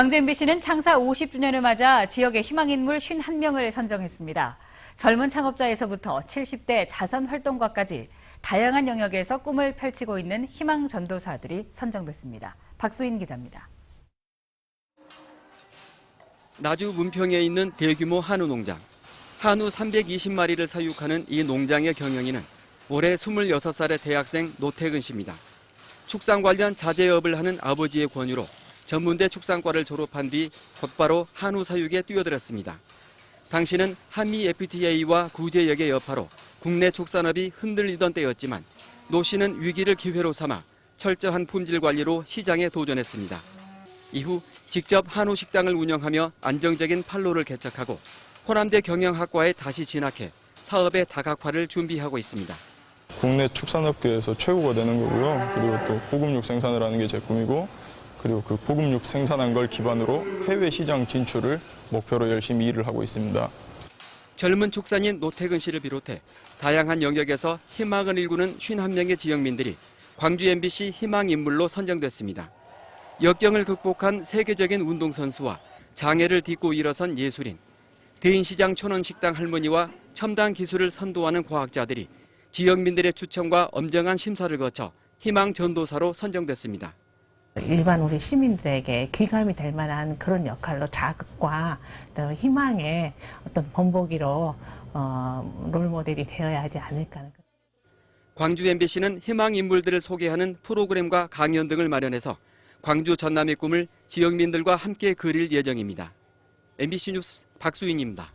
광주 MBC는 창사 50주년을 맞아 지역의 희망인물 51명을 선정했습니다. 젊은 창업자에서부터 70대 자선 활동가까지 다양한 영역에서 꿈을 펼치고 있는 희망 전도사들이 선정됐습니다. 박수인 기자입니다. 나주 문평에 있는 대규모 한우 농장. 한우 320마리를 사육하는 이 농장의 경영인은 올해 26살의 대학생 노태근 씨입니다. 축산 관련 자재업을 하는 아버지의 권유로 전문대 축산과를 졸업한 뒤 곧바로 한우 사육에 뛰어들었습니다. 당시는 한미 FTA와 구제역의 여파로 국내 축산업이 흔들리던 때였지만 노 씨는 위기를 기회로 삼아 철저한 품질 관리로 시장에 도전했습니다. 이후 직접 한우 식당을 운영하며 안정적인 판로를 개척하고 호남대 경영학과에 다시 진학해 사업의 다각화를 준비하고 있습니다. 국내 축산업계에서 최고가 되는 거고요. 그리고 또 고급육 생산을 하는 게 제 꿈이고, 그리고 그 고급육 생산한 걸 기반으로 해외 시장 진출을 목표로 열심히 일을 하고 있습니다. 젊은 축산인 노태근 씨를 비롯해 다양한 영역에서 희망을 일구는 51명의 지역민들이 광주 MBC 희망 인물로 선정됐습니다. 역경을 극복한 세계적인 운동선수와 장애를 딛고 일어선 예술인, 대인시장 촌원식당 할머니와 첨단 기술을 선도하는 과학자들이 지역민들의 추천과 엄정한 심사를 거쳐 희망 전도사로 선정됐습니다. 일반 우리 시민들에게 귀감이 될 만한 그런 역할로 자극과 또 희망의 어떤 본보기로 어, 롤모델이 되어야 하지 않을까 광주 MBC는 희망 인물들을 소개하는 프로그램과 강연 등을 마련해서 광주 전남의 꿈을 지역민들과 함께 그릴 예정입니다. MBC 뉴스 박수인입니다.